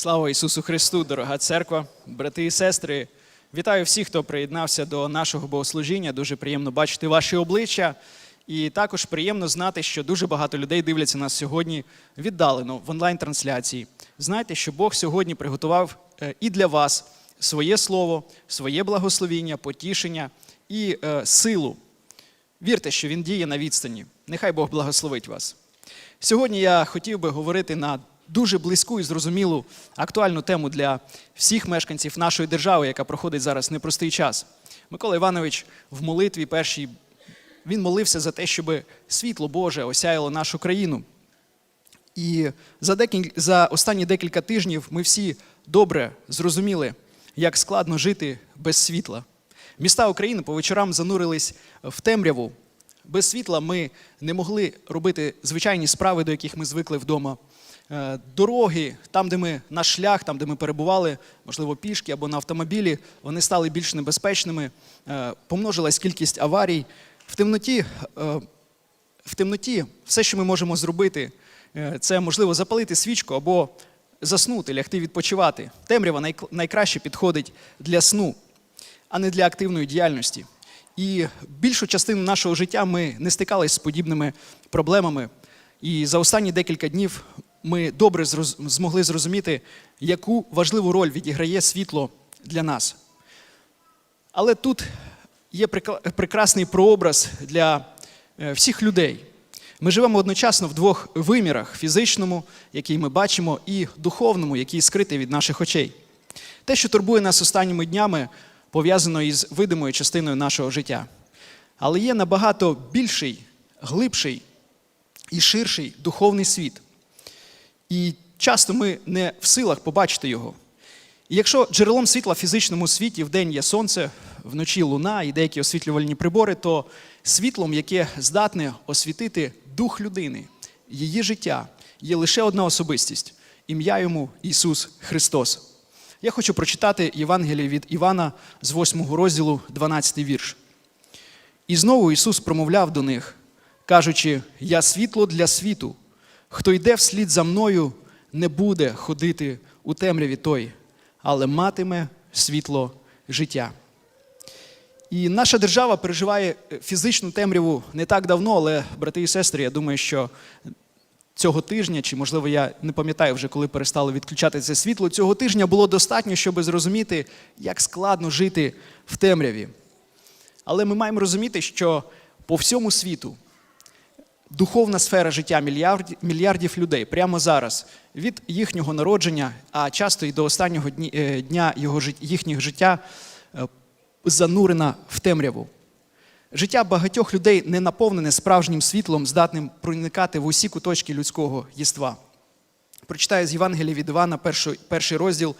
Слава Ісусу Христу, дорога церква, брати і сестри. Вітаю всіх, хто приєднався до нашого богослужіння. Дуже приємно бачити ваші обличчя. І також приємно знати, що дуже багато людей дивляться нас сьогодні віддалено в онлайн-трансляції. Знайте, що Бог сьогодні приготував е, і для вас своє слово, своє благословіння, потішення і е, силу. Вірте, що Він діє на відстані. Нехай Бог благословить вас. Сьогодні я хотів би говорити на дуже близьку і зрозумілу актуальну тему для всіх мешканців нашої держави, яка проходить зараз непростий час. Микола Іванович в молитві першій він молився за те, щоб світло Боже осяяло нашу країну. І за, декіль... за останні декілька тижнів ми всі добре зрозуміли, як складно жити без світла. Міста України по вечорам занурились в темряву. Без світла ми не могли робити звичайні справи, до яких ми звикли вдома. Е, Дороги, там, де ми наш шлях, там, де ми перебували, можливо, пішки або на автомобілі, вони стали більш небезпечними. Е, Помножилась кількість аварій. В темноті, е, в темноті все, що ми можемо зробити, це можливо запалити свічку або заснути, лягти відпочивати. Темрява найкраще підходить для сну, а не для активної діяльності. І більшу частину нашого життя ми не стикалися з подібними проблемами. І за останні декілька днів ми добре змогли зрозуміти, яку важливу роль відіграє світло для нас. Але тут є прекрасний прообраз для е, всіх людей. Ми живемо одночасно в двох вимірах: фізичному, який ми бачимо, і духовному, який скритий від наших очей. Те, що турбує нас останніми днями, пов'язано із видимою частиною нашого життя. Але є набагато більший, глибший і ширший духовний світ. І часто ми не в силах побачити його. І якщо джерелом світла в фізичному світі вдень є сонце, вночі луна і деякі освітлювальні прибори, то світлом, яке здатне освітити дух людини, її життя, є лише одна особистість ім'я йому Ісус Христос. Я хочу прочитати Євангеліє від Івана з 8 розділу, 12 вірш. І знову Ісус промовляв до них, кажучи: Я світло для світу. Хто йде вслід за мною, не буде ходити у темряві той, але матиме світло життя. І наша держава переживає е, фізичну темряву не так давно, але, брати і сестри, я думаю, що цього тижня, чи можливо я не пам'ятаю вже, коли перестали відключати це світло, цього тижня було достатньо, щоб зрозуміти, як складно жити в темряві. Але ми маємо розуміти, що по всьому світу духовна сфера життя мільярдів, мільярдів людей прямо зараз, від їхнього народження, а часто і до останнього е, дня його, їхніх життя, е, занурена в темряву. Життя багатьох людей не наповнене справжнім світлом, здатним проникати в усі куточки людського єства. Прочитаю з Євангелія від Івана, перший, перший розділ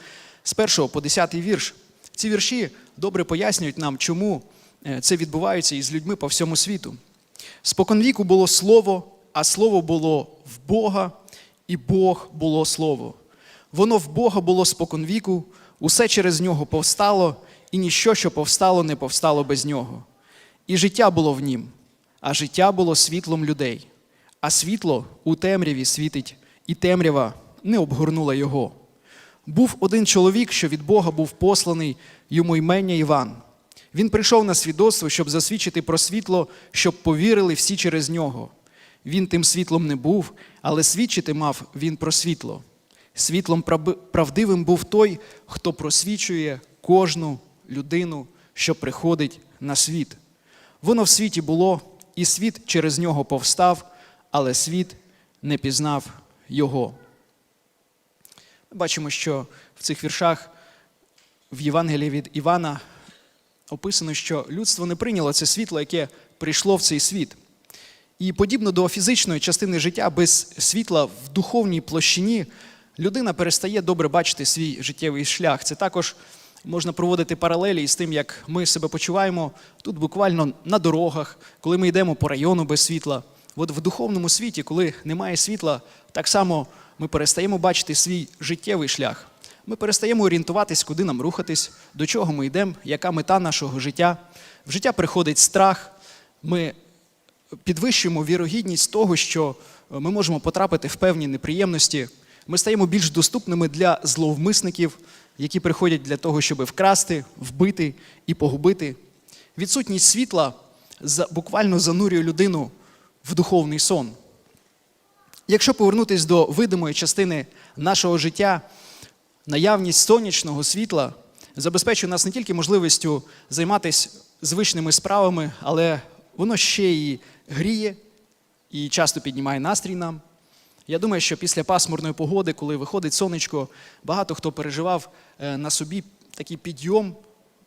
з 1 по 10 вірш. Ці вірші добре пояснюють нам, чому е, це відбувається із людьми по всьому світу. Споконвіку було слово, а слово було в Бога, і Бог було слово. Воно в Бога було споконвіку, усе через нього повстало, і ніщо, що повстало, не повстало без нього. І життя було в нім, а життя було світлом людей, а світло у темряві світить, і темрява не обгорнула його. Був один чоловік, що від Бога був посланий йому імення Іван. Він прийшов на свідоцтво, щоб засвідчити про світло, щоб повірили всі через нього. Він тим світлом не був, але свідчити мав він про світло. Світлом правдивим був той, хто просвічує кожну людину, що приходить на світ. Воно в світі було, і світ через нього повстав, але світ не пізнав його. Ми бачимо, що в цих віршах в Євангелії від Івана описано, що людство не прийняло це світло, яке прийшло в цей світ. І подібно до фізичної частини життя без світла в духовній площині людина перестає добре бачити свій життєвий шлях. Це також можна проводити паралелі із тим, як ми себе почуваємо тут буквально на дорогах, коли ми йдемо по району без світла. От в духовному світі, коли немає світла, так само ми перестаємо бачити свій життєвий шлях. Ми перестаємо орієнтуватись, куди нам рухатись, до чого ми йдемо, яка мета нашого життя. В життя приходить страх. Ми підвищуємо вірогідність того, що ми можемо потрапити в певні неприємності. ми стаємо більш доступними для зловмисників, які приходять для того, щоб вкрасти, вбити і погубити. Відсутність світла буквально занурює людину в духовний сон. Якщо повернутися до видимої частини нашого життя, наявність сонячного світла забезпечує нас не тільки можливістю займатися звичними справами, але воно ще і гріє і часто піднімає настрій нам. Я думаю, що після пасмурної погоди, коли виходить сонечко, багато хто переживав е, на собі такий підйом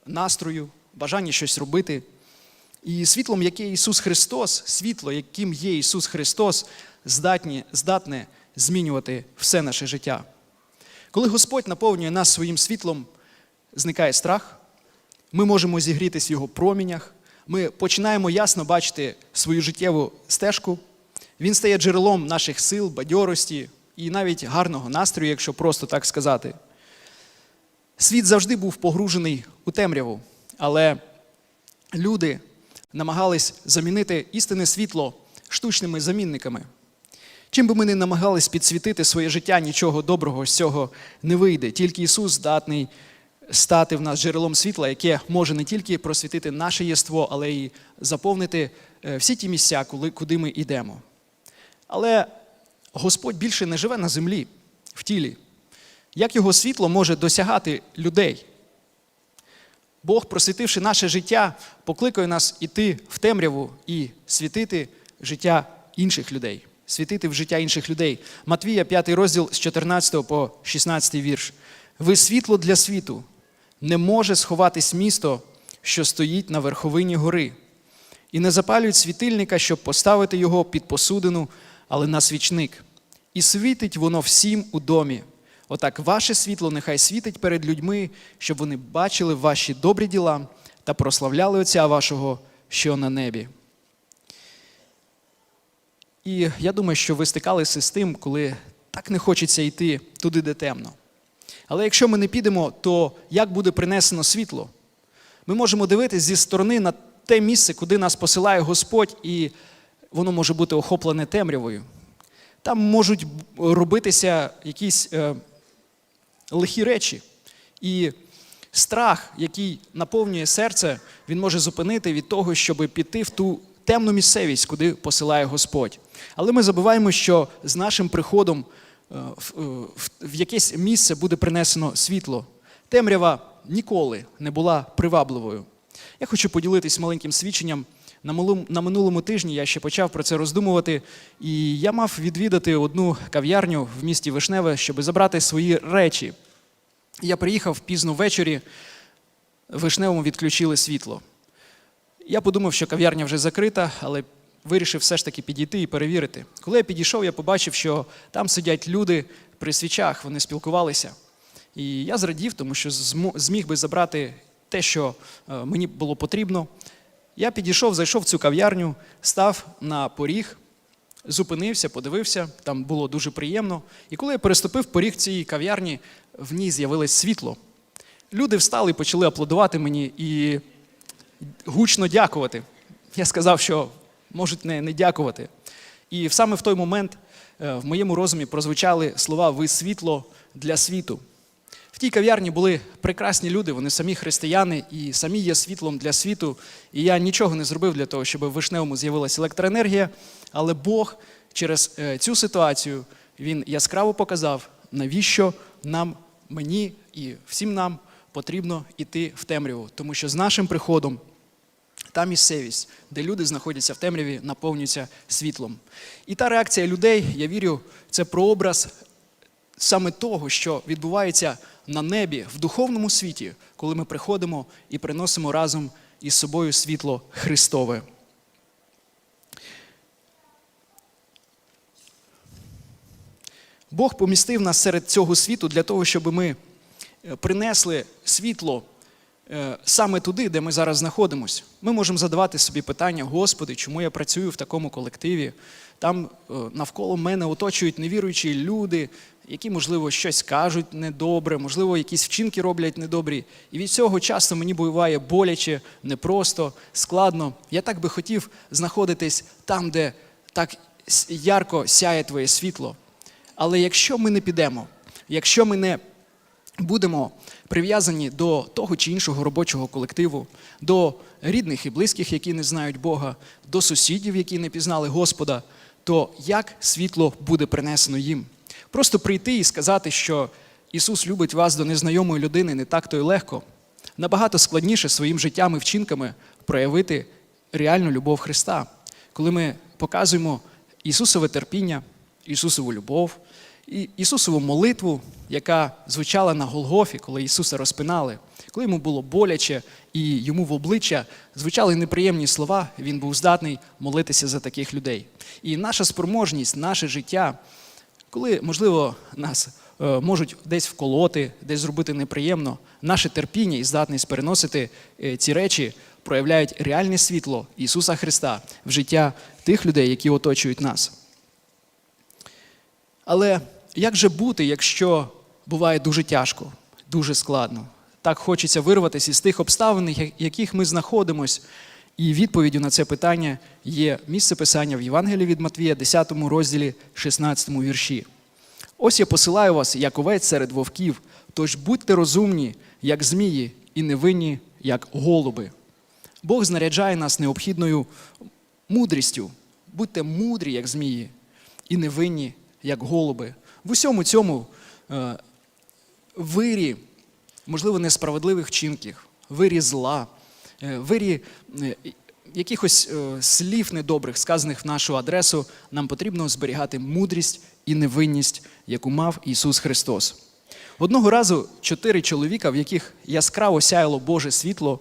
настрою, бажання щось робити. І світлом, яке Ісус Христос, світло, яким є Ісус Христос, здатні, здатне змінювати все наше життя. Коли Господь наповнює нас своїм світлом, зникає страх, ми можемо зігрітись в Його промінях, ми починаємо ясно бачити свою життєву стежку. Він стає джерелом наших сил, бадьорості і навіть гарного настрою, якщо просто так сказати. Світ завжди був погружений у темряву, але люди намагались замінити істинне світло штучними замінниками. Чим би ми не намагались підсвітити своє життя, нічого доброго з цього не вийде. Тільки Ісус здатний стати в нас джерелом світла, яке може не тільки просвітити наше єство, але й заповнити е, всі ті місця, куди ми йдемо. Але Господь більше не живе на землі, в тілі. Як його світло може досягати людей? Бог, просвітивши наше життя, покликає нас іти в темряву і світити життя інших людей, світити в життя інших людей. Матвія, 5 розділ з 14 по 16 вірш. Ви світло для світу. Не може сховатись місто, що стоїть на верховині гори. І не запалюють світильника, щоб поставити його під посудину, але на свічник. І світить воно всім у домі. Отак ваше світло нехай світить перед людьми, щоб вони бачили ваші добрі діла та прославляли Отця вашого, що на небі. І я думаю, що ви стикалися з тим, коли так не хочеться йти туди, де темно. Але якщо ми не підемо, то як буде принесено світло? Ми можемо дивитися зі сторони на те місце, куди нас посилає Господь, і воно може бути охоплене темрявою. Там можуть робитися якісь е, лихі речі. І страх, який наповнює серце, він може зупинити від того, щоб піти в ту темну місцевість, куди посилає Господь. Але ми забуваємо, що з нашим приходом е, в, е, в, якесь місце буде принесено світло. Темрява ніколи не була привабливою. Я хочу поділитись маленьким свідченням. На минулому тижні я ще почав про це роздумувати, і я мав відвідати одну кав'ярню в місті Вишневе, щоб забрати свої речі. Я приїхав пізно ввечері, в Вишневому відключили світло. Я подумав, що кав'ярня вже закрита, але вирішив все ж таки підійти і перевірити. Коли я підійшов, я побачив, що там сидять люди при свічах, вони спілкувалися. І я зрадів, тому що зміг би забрати те, що е, мені було потрібно. Я підійшов, зайшов в цю кав'ярню, став на поріг, зупинився, подивився, там було дуже приємно. І коли я переступив поріг цієї кав'ярні, в ній з'явилось світло. Люди встали і почали аплодувати мені і гучно дякувати. Я сказав, що можуть не, не дякувати. І саме в той момент е, в моєму розумі прозвучали слова Ви світло для світу. В тій кав'ярні були прекрасні люди, вони самі християни і самі є світлом для світу. І я нічого не зробив для того, щоб в Вишневому з'явилася електроенергія. Але Бог через е, цю ситуацію він яскраво показав, навіщо нам, мені і всім нам потрібно йти в темряву. Тому що з нашим приходом та місцевість, де люди знаходяться в темряві, наповнюється світлом. І та реакція людей, я вірю, це прообраз саме того, що відбувається на небі, в духовному світі, коли ми приходимо і приносимо разом із собою світло Христове. Бог помістив нас серед цього світу для того, щоб ми принесли світло саме туди, де ми зараз знаходимося. Ми можемо задавати собі питання, Господи, чому я працюю в такому колективі? Там е, навколо мене оточують невіруючі люди, які, можливо, щось кажуть недобре, можливо, якісь вчинки роблять недобрі. І від цього часто мені буває боляче, непросто, складно. Я так би хотів знаходитись там, де так ярко сяє твоє світло. Але якщо ми не підемо, якщо ми не будемо прив'язані до того чи іншого робочого колективу, до рідних і близьких, які не знають Бога, до сусідів, які не пізнали Господа, то як світло буде принесено їм? Просто прийти і сказати, що Ісус любить вас до незнайомої людини не так то й легко. Набагато складніше своїм життям і вчинками проявити реальну любов Христа, коли ми показуємо Ісусове терпіння, Ісусову любов, Ісусову молитву, яка звучала на Голгофі, коли Ісуса розпинали, коли йому було боляче і йому в обличчя звучали неприємні слова, він був здатний молитися за таких людей. І наша спроможність, наше життя, коли, можливо, нас е, можуть десь вколоти, десь зробити неприємно, наше терпіння і здатність переносити е, ці речі проявляють реальне світло Ісуса Христа в життя тих людей, які оточують нас. Але як же бути, якщо буває дуже тяжко, дуже складно? Так хочеться вирватися із тих обставин, в яких ми знаходимось. І відповіддю на це питання є місце писання в Євангелії від Матвія, 10 розділі, 16 вірші. Ось я посилаю вас, як овець серед вовків, тож будьте розумні, як змії, і невинні, як голуби. Бог знаряджає нас необхідною мудрістю. Будьте мудрі, як змії, і невинні, як голуби. В усьому цьому е, вирі, можливо, несправедливих вчинків, вирі зла, е, вирі е, якихось е, слів недобрих, сказаних в нашу адресу, нам потрібно зберігати мудрість і невинність, яку мав Ісус Христос. Одного разу чотири чоловіка, в яких яскраво сяяло Боже світло,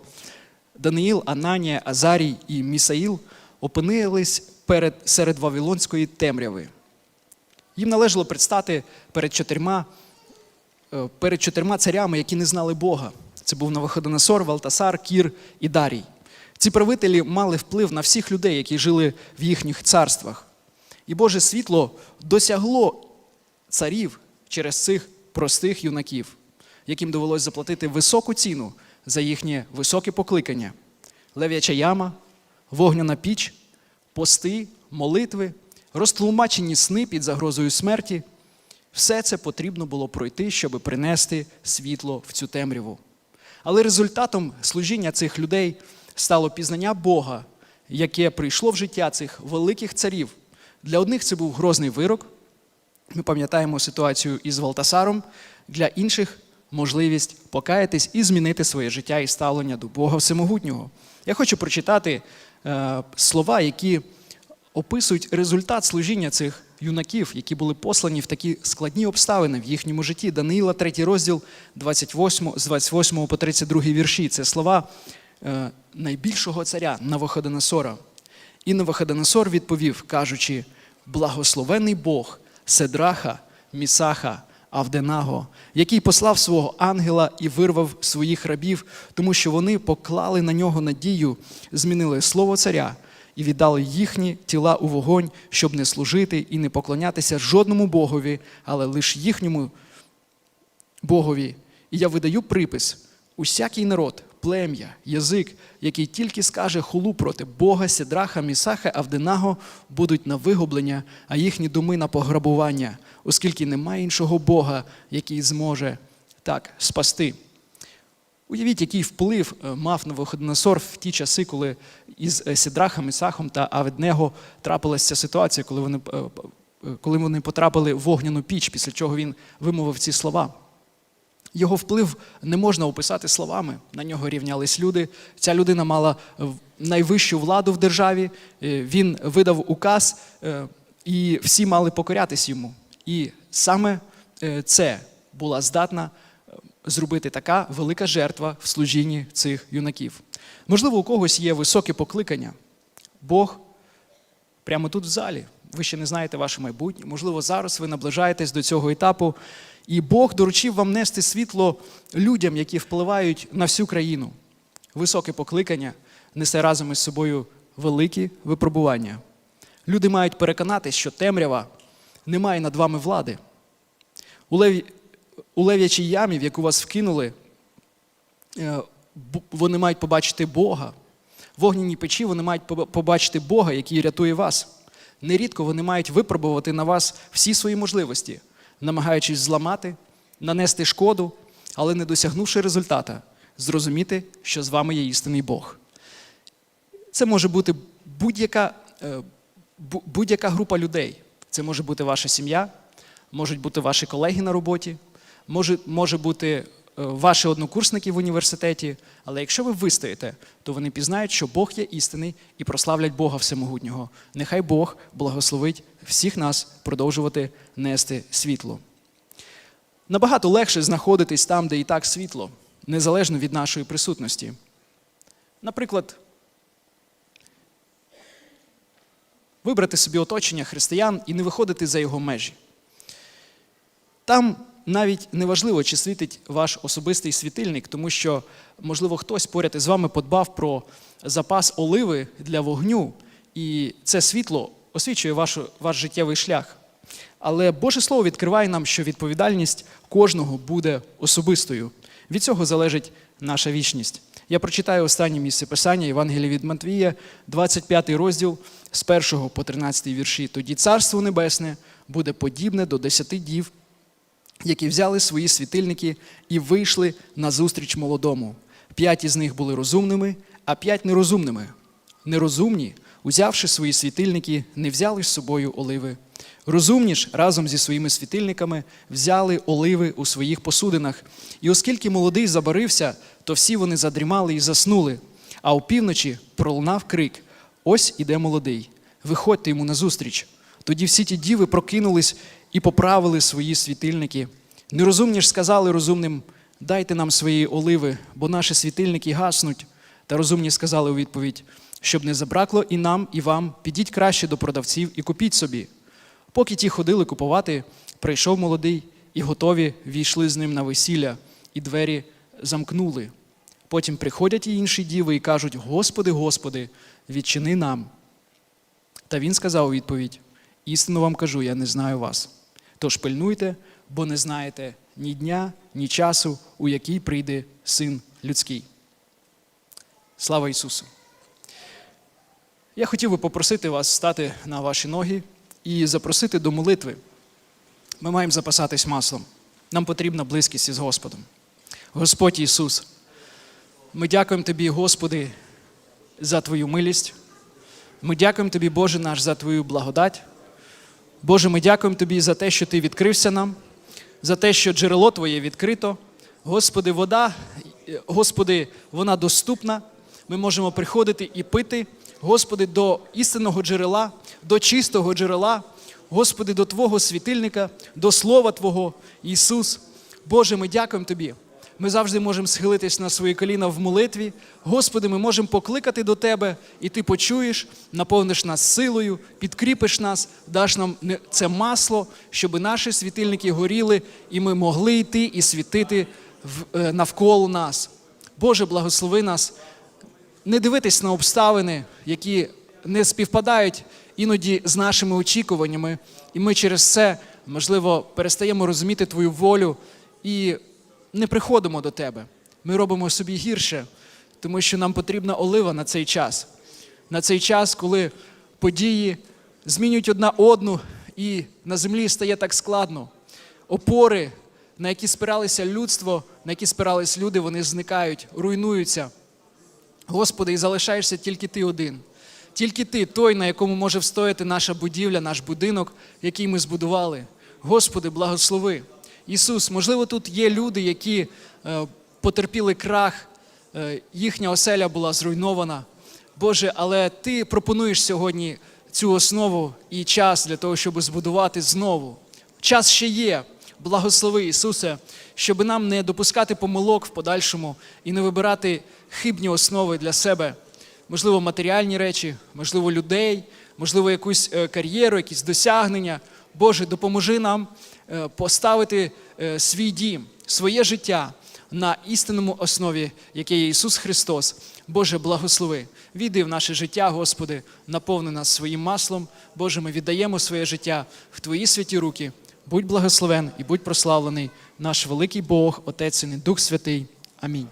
Даниїл, Ананія, Азарій і Місаїл опинились перед, серед Вавилонської темряви. Їм належало предстати перед чотирма, е, перед чотирма царями, які не знали Бога. Це був Навуходоносор, Валтасар, Кір і Дарій. Ці правителі мали вплив на всіх людей, які жили в їхніх царствах. І Боже світло досягло царів через цих простих юнаків, яким довелось заплатити високу ціну за їхнє високе покликання: лев'яча яма, вогняна піч, пости, молитви, розтлумачені сни під загрозою смерті. Все це потрібно було пройти, щоб принести світло в цю темряву. Але результатом служіння цих людей стало пізнання Бога, яке прийшло в життя цих великих царів. Для одних це був грозний вирок. Ми пам'ятаємо ситуацію із Валтасаром, для інших можливість покаятись і змінити своє життя і ставлення до Бога Всемогутнього. Я хочу прочитати е, слова, які описують результат служіння цих юнаків, які були послані в такі складні обставини в їхньому житті. Даниїла, 3 розділ 28, з 28 по 32 вірші. Це слова е, найбільшого царя Навуходоносора. І Навуходоносор відповів, кажучи: благословений Бог Седраха, Місаха, Авденаго, який послав свого ангела і вирвав своїх рабів, тому що вони поклали на нього надію, змінили слово царя і віддали їхні тіла у вогонь, щоб не служити і не поклонятися жодному богові, але лише їхньому Богові. І я видаю припис: усякий народ, плем'я, язик, який тільки скаже хулу проти Бога, Сідраха, Місаха, Авденаго, будуть на вигублення, а їхні доми на пограбування, оскільки немає іншого Бога, який зможе так спасти. Уявіть, який вплив е, мав Навуходоносор в ті часи, коли із е, Сідрахом, Ісахом та Аведнего трапилася ситуація, коли вони, е, коли вони потрапили в вогняну піч, після чого він вимовив ці слова. Його вплив не можна описати словами. На нього рівнялись люди. Ця людина мала найвищу владу в державі. Він видав указ, і всі мали покорятись йому. І саме це була здатна зробити така велика жертва в служінні цих юнаків. Можливо, у когось є високе покликання. Бог прямо тут в залі. Ви ще не знаєте ваше майбутнє. Можливо, зараз ви наближаєтесь до цього етапу, і Бог доручив вам нести світло людям, які впливають на всю країну. Високе покликання несе разом із собою великі випробування. Люди мають переконатись, що темрява не має над вами влади. У Леві у лев'ячій ямі, в яку вас вкинули, е, вони мають побачити Бога. В огняній печі вони мають побачити Бога, який рятує вас. Нерідко вони мають випробувати на вас всі свої можливості, намагаючись зламати, нанести шкоду, але не досягнувши результата, зрозуміти, що з вами є істинний Бог. Це може бути будь-яка, е, будь-яка група людей. Це може бути ваша сім'я, можуть бути ваші колеги на роботі, може, може бути е, ваші однокурсники в університеті. Але якщо ви вистоїте, то вони пізнають, що Бог є істинний і прославлять Бога Всемогутнього. Нехай Бог благословить всіх нас продовжувати нести світло. Набагато легше знаходитись там, де і так світло, незалежно від нашої присутності. Наприклад, вибрати собі оточення християн і не виходити за його межі. Там навіть не важливо, чи світить ваш особистий світильник, тому що, можливо, хтось поряд із вами подбав про запас оливи для вогню, і це світло освічує ваш, ваш життєвий шлях. Але Боже Слово відкриває нам, що відповідальність кожного буде особистою. Від цього залежить наша вічність. Я прочитаю останнє місце писання Євангелія від Матвія, 25 розділ з 1 по 13 вірші. Тоді Царство Небесне буде подібне до десяти дів, які взяли свої світильники і вийшли на зустріч молодому. П'ять із них були розумними, а п'ять нерозумними. Нерозумні, узявши свої світильники, не взяли з собою оливи. Розумні ж разом зі своїми світильниками взяли оливи у своїх посудинах. І оскільки молодий забарився, то всі вони задрімали і заснули. А опівночі пролунав крик: Ось іде молодий, виходьте йому назустріч. Тоді всі ті діви прокинулись і поправили свої світильники. Нерозумні ж сказали розумним: дайте нам свої оливи, бо наші світильники гаснуть. Та розумні сказали у відповідь: щоб не забракло і нам, і вам, підіть краще до продавців і купіть собі. Поки ті ходили купувати, прийшов молодий, і готові війшли з ним на весілля, і двері замкнули. Потім приходять і інші діви і кажуть: Господи, Господи, відчини нам. Та він сказав у відповідь: істинно вам кажу, я не знаю вас. Тож пильнуйте, бо не знаєте ні дня, ні часу, у який прийде син людський. Слава Ісусу! Я хотів би попросити вас стати на ваші ноги і запросити до молитви. Ми маємо запасатись маслом. Нам потрібна близькість із Господом. Господь Ісус, ми дякуємо Тобі, Господи, за Твою милість. Ми дякуємо Тобі, Боже наш, за Твою благодать. Боже, ми дякуємо Тобі за те, що Ти відкрився нам, за те, що джерело Твоє відкрито. Господи, вода, Господи, вона доступна. Ми можемо приходити і пити, Господи, до істинного джерела, до чистого джерела, Господи, до Твого світильника, до Слова Твого, Ісус. Боже, ми дякуємо Тобі. Ми завжди можемо схилитись на свої коліна в молитві. Господи, ми можемо покликати до Тебе, і Ти почуєш, наповниш нас силою, підкріпиш нас, даш нам це масло, щоб наші світильники горіли, і ми могли йти і світити е, навколо нас. Боже, благослови нас не дивитись на обставини, які не співпадають іноді з нашими очікуваннями, і ми через це, можливо, перестаємо розуміти Твою волю і не приходимо до Тебе. Ми робимо собі гірше, тому що нам потрібна олива на цей час. На цей час, коли події змінюють одна одну, і на землі стає так складно. Опори, на які спиралися людство, на які спирались люди, вони зникають, руйнуються. Господи, і залишаєшся тільки ти один. Тільки ти, той, на якому може встояти наша будівля, наш будинок, який ми збудували. Господи, благослови. Ісус, можливо, тут є люди, які е, потерпіли крах, е, їхня оселя була зруйнована. Боже, але Ти пропонуєш сьогодні цю основу і час для того, щоб збудувати знову. Час ще є. Благослови Ісусе, щоб нам не допускати помилок в подальшому і не вибирати хибні основи для себе. Можливо, матеріальні речі, можливо, людей, можливо, якусь е, кар'єру, якісь досягнення. Боже, допоможи нам поставити е, свій дім, своє життя на істинному основі, яке є Ісус Христос. Боже, благослови. Війди в наше життя, Господи, наповни нас своїм маслом. Боже, ми віддаємо своє життя в Твої святі руки. Будь благословен і будь прославлений наш великий Бог, Отець і Дух Святий. Амінь.